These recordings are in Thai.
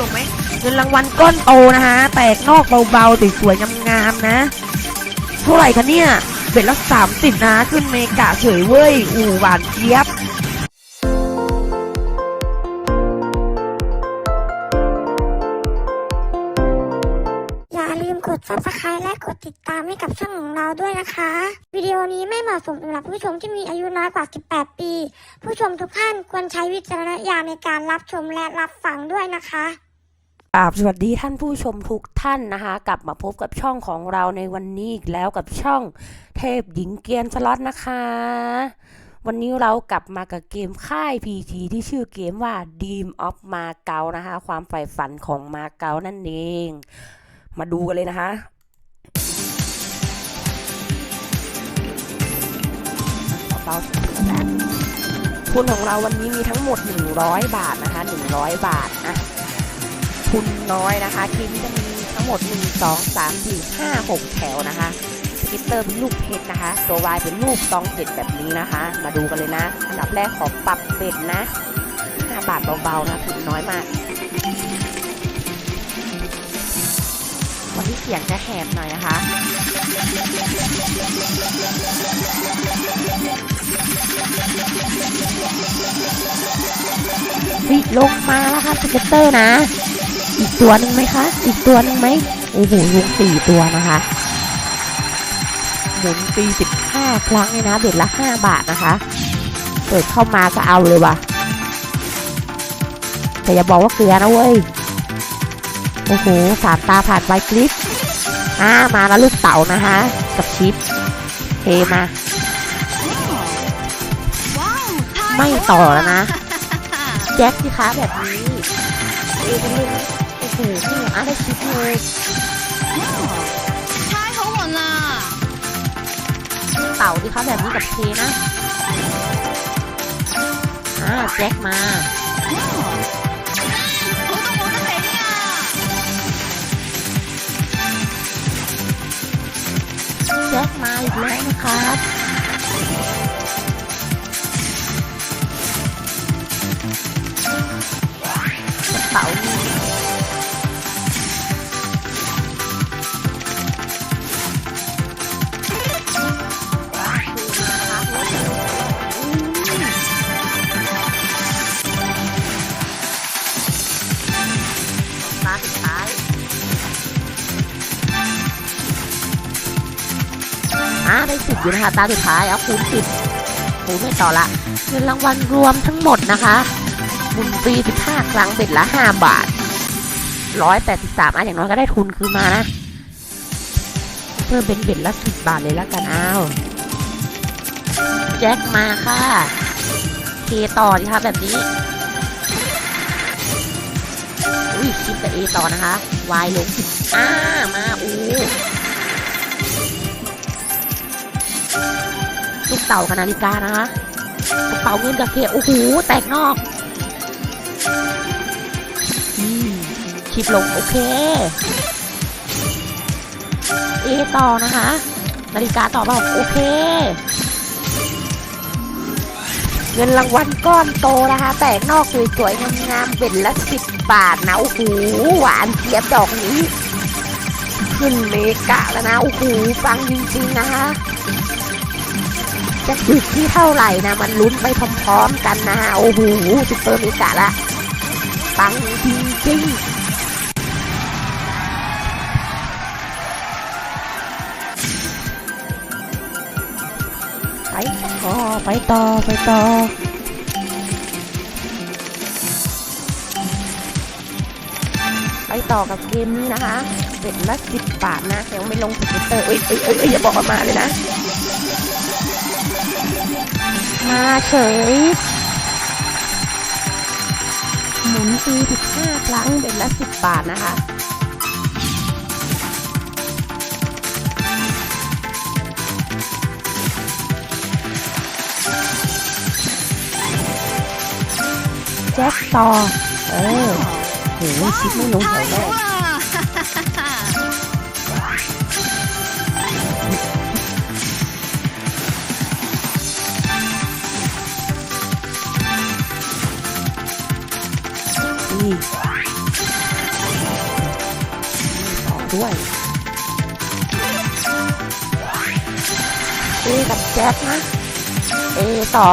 ลงไหมเงินรางวัลก้อนโตนะฮะ แตกนอกเบาๆสวยๆงามๆนะ เท่าไหร่คะเนี่ยเบ็ดละสามสิบนะ ขึ้นเมกะเฉยเว้ย อู่หวานเจี๊ยบอย่าลืมกด subscribe และกดติดตามให้กับช่องของเราด้วยนะคะ วิดีโอนี้ไม่เหมาะสมสำหรับผู้ชมที่มีอายุน้อยกว่า 18 ปี ผู้ชมทุกท่านควรใช้วิจารณญาณในการรับชมและรับฟังด้วยนะคะ กราบสวัสดีท่านผู้ชมทุกท่านนะคะ กลับมาพบกับช่องของเราในวันนี้อีกแล้วกับช่องเทพหญิงเกียนสล็อตนะคะ วันนี้เรากลับมากับเกมค่าย PT ที่ชื่อเกมว่า Dream of มาเก๊านะคะ ความใฝ่ฝันของมาเก๊านั่นเอง มาดูกันเลยนะคะเบาๆแบบทุนของเราวันนี้มีทั้งหมด 100 บาทนะคะ 100 บาทนะ ทุนน้อยนะคะ ทีมจะมีทั้งหมด 1 2 3 4 5 6 แถวนะคะสกิตเตอร์เป็นลูกเพชรนะคะ ตัววายเป็นลูกซองเบ็ดแบบนี้นะคะ มาดูกันเลยนะ อันดับแรกขอปรับเบ็ดนะ 5 บาทเบาๆนะทุนน้อยมาก วันนี้เสียงจะแหบหน่อยนะคะวิลงมาแล้วค่ะสเก็ตเตอร์นะ ตัวหนึ่งไหมคะ อีกตัวหนึ่งไหมโอ้โหลงสี่ตัวนะคะหมุนปีสิบห้าครั้งเลยนะเบ็ดละห้าบาทนะคะ เปิดเข้ามาก็เอาเลยว่ะแต่อย่าบอกว่าเกลือนะเว้ย โอ้โหสามตาผ่านไวคลิปอ่ามาแล้วลูกเต๋านะคะ กับชิปเทมา ไม่ต่อแล้วนะ แจ็คสิคะแบบนี้เอเป็นเรื่อง โอ้โหนี่อะไรคิดเลย 太好玩啦！ เต่าสิคะแบบนี้กับเคนะ อ่าแจ็คมา 好多冇得顶啊！ แจ็คมาอีกแล้วนะครับ ได้สิบอยู่นะคะตาสุดท้ายเอาคูณสิบคูณไม่ต่อละเงินรางวัลรวมทั้งหมดนะคะหมุนฟรีสิบห้าครั้งเบ็ดละห้าบาทร้อยแปดสิบสามอะอย่างน้อยก็ได้ทุนคืนมานะเพิ่มเป็นเบ็ดละสิบบาทเลยล้วกันเอาแจ็คมาค่ะเคต่อดีค่ะแบบนี้อุ้ยคิดกับเอต่อนะคะวายลงอ่ามาอู้ ลูกเต่ากับนาฬิกานะคะกระเป๋าเงินกับเคโอ้โหแตกนอกอืมชิปลง โอเค เอต่อนะคะ นาฬิกาต่อเปล่าโอเค เงินรางวัลก้อนโตนะคะ แตกนอกสวยๆงามๆเป็นละสิบบาทนะ โอ้โห หวานเจี๊ยบดอกนี้ ขึ้นเมกะแล้วนะ โอ้โห ฟังจริงๆนะคะ จะถึกที่เท่าไหร่นะ มันลุ้นไปพร้อมๆกันนะฮะโอ้โหซุปเปอร์มิกะละปังจริงๆไปต่อไปต่อไปต่อไปต่อกับเกมนี้นะคะ เป็นละสิบบาทนะยังไม่ลงสเก็ตเตอร์เอ้ยเอ้ยเอ้ยอยอย่าบอกมาเลยนะ มาเฉย หมุนฟรี15ครั้งเป็นละ10บาทนะคะ แจ็คต่อ เออโหชิปไม่ลงแถวแรก้วยเอกับแจ็คนะ เอต่อ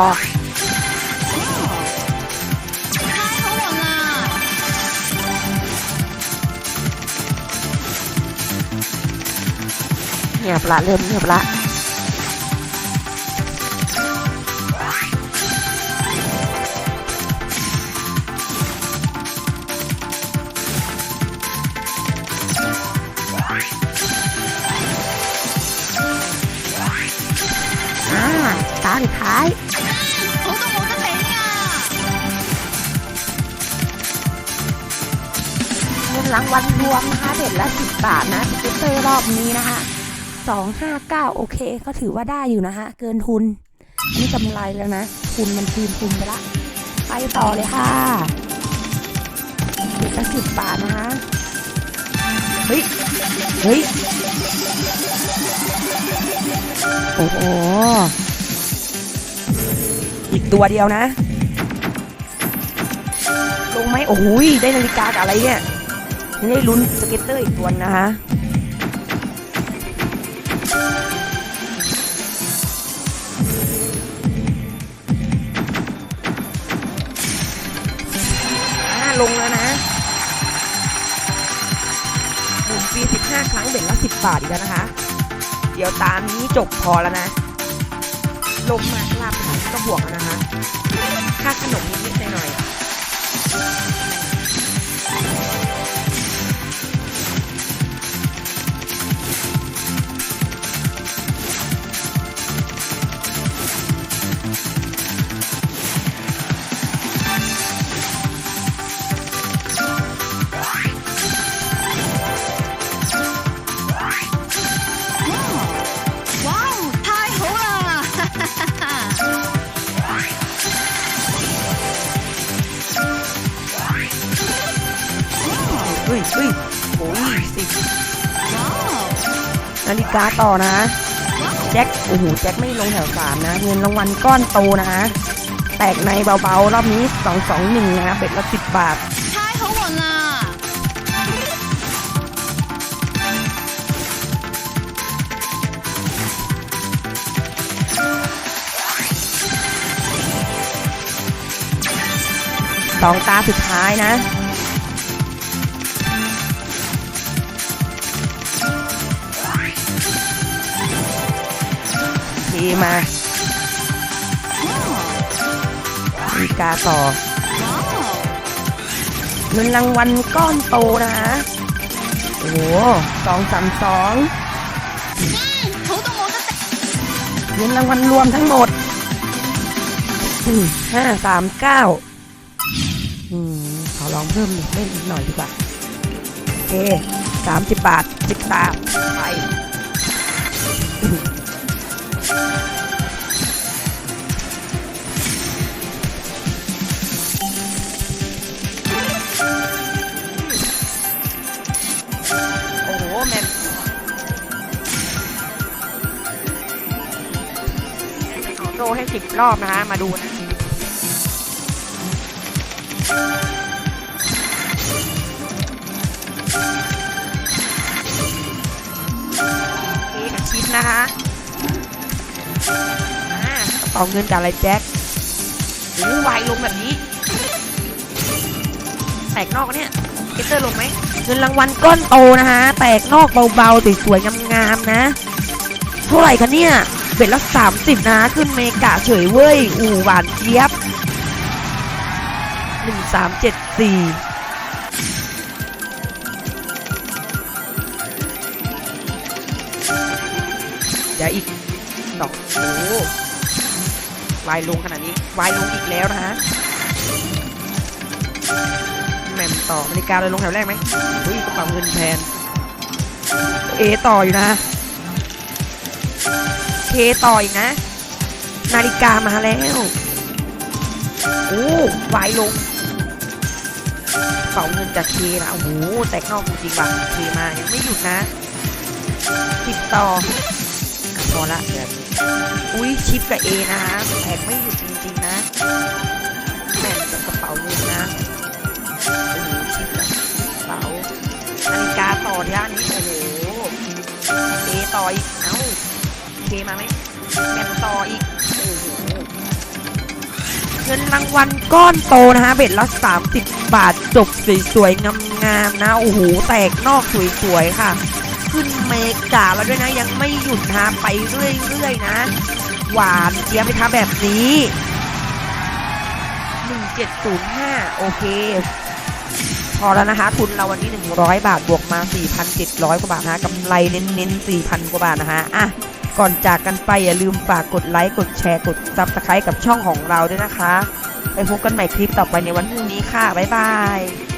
เงียบละเริ่มเงียบละ เงินรางวัลรวมนะคะเด็ดละสิบบาทนะสกูตเตอร์รอบนี้นะคะสองห้าเก้าโอเค ก็ถือว่าได้อยู่นะคะเกินทุน นี่กำไรแล้วนะ ทุนมันคืนทุนไปละ ไปต่อเลยค่ะเด็ดละสิบบาทนะคะ เฮ้ย เฮ้ย โอ้โหอีกตัวเดียวนะ ลงไหมโอ้ยได้นาฬิกากับอะไรเนี่ย ได้ลุ้นสเก็ตเตอร์อีกตัวนะคะลงแล้วนะหมุนฟรี15 ครั้งเบ็ดละ 10 บาทอีกแล้วนะคะ เดี๋ยวตามนี้จบพอแล้วนะ ลงมาลาบหายก็บวกแล้วนะคะ ค่าขนมนิดๆหน่อยๆ เฮ้ยโอ้ยสินาฬิกาต่อนะ แจ็ค โอ้โห แจ็คไม่ลงแถวสามนะ เงินรางวัลก้อนโตนะฮะ แตกในเบาๆ รอบนี้สองสองหนึ่งนะ เป็ดละสิบบาทใช่เขาวนละสองตาสุดท้ายนะ มาอีกาต่อเงินรางวัลก้อนโตนะฮะโอ้โหสองสามสองเงินรางวัลรวมทั้งหมดห้าสามเก้าขอลองเพิ่มเล่นอีกหน่อยดีกว่าโอเคสามสิบบาทสิบสามไป สิบรอบนะคะมาดูนะเอกับชิปนะคะอ่ากระเป๋าเงินจากอะไรแจ็คโอ้วายลงแบบนี้ แตกนอกเนี่ยเกตเตอร์ลงไหมเงินรางวัลก้อนโตนะคะแตกนอกเบาๆสวยๆงามๆนะ เท่าไหร่คะเนี่ย บ็ดละสามสิบนะ ขึ้นเมกะเฉยเว้ย อู่หวานเจี๊ยบหนึ่งสามเจ็ดสี่เดี๋ยวอีกสองโอ้วายลงขนาดนี้วายลงอีกแล้วนะฮะแหม่มต่อนาฬิกาเลยลงแถวแรกไหมเฮ้ยกระเป๋าเงินแทนเอต่ออยู่นะ เคต่ออีกนะ นาฬิกามาแล้ว โอ้วายลงเป๋าเงินจากเคนะโอ้โหแตกนอกจริงๆว่ะเคมายังไม่หยุดนะติดต่ออะพอละเดี๋ยวอุ้ยชิปกับเอนะแตกไม่หยุดจริงๆนะแม่นกับกระเป๋าเงินนะโอ้โหชิปกับกระเป๋านาฬิกาต่อที่อันนี้โอ้โหเคมาไหมแม่ต่ออีกเงินรางวัลก้อนโตนะฮะเบ็ดละ30 บาทจบสวยๆงามๆนะโอ้โหแตกนอกสวยๆค่ะ ขึ้นเมกาแล้วด้วยนะยังไม่หยุดนะฮะไปเรื่อยๆนะ หวานเจี๊ยบไปทาแบบนี้1705 โอเค พอแล้วนะคะ ทุนเราวันนี้ 100 บาท บวกมา 4,700 กว่าบาทนะกำไรเน้นๆ 4,000 กว่าบาทนะคะอะ ก่อนจากกันไปอย่าลืมฝากกดไลค์กดแชร์กด Subscribe กับช่องของเราด้วยนะคะ ไปพบกันใหม่คลิปต่อไปในวันพรุ่งนี้ค่ะ บ๊ายบาย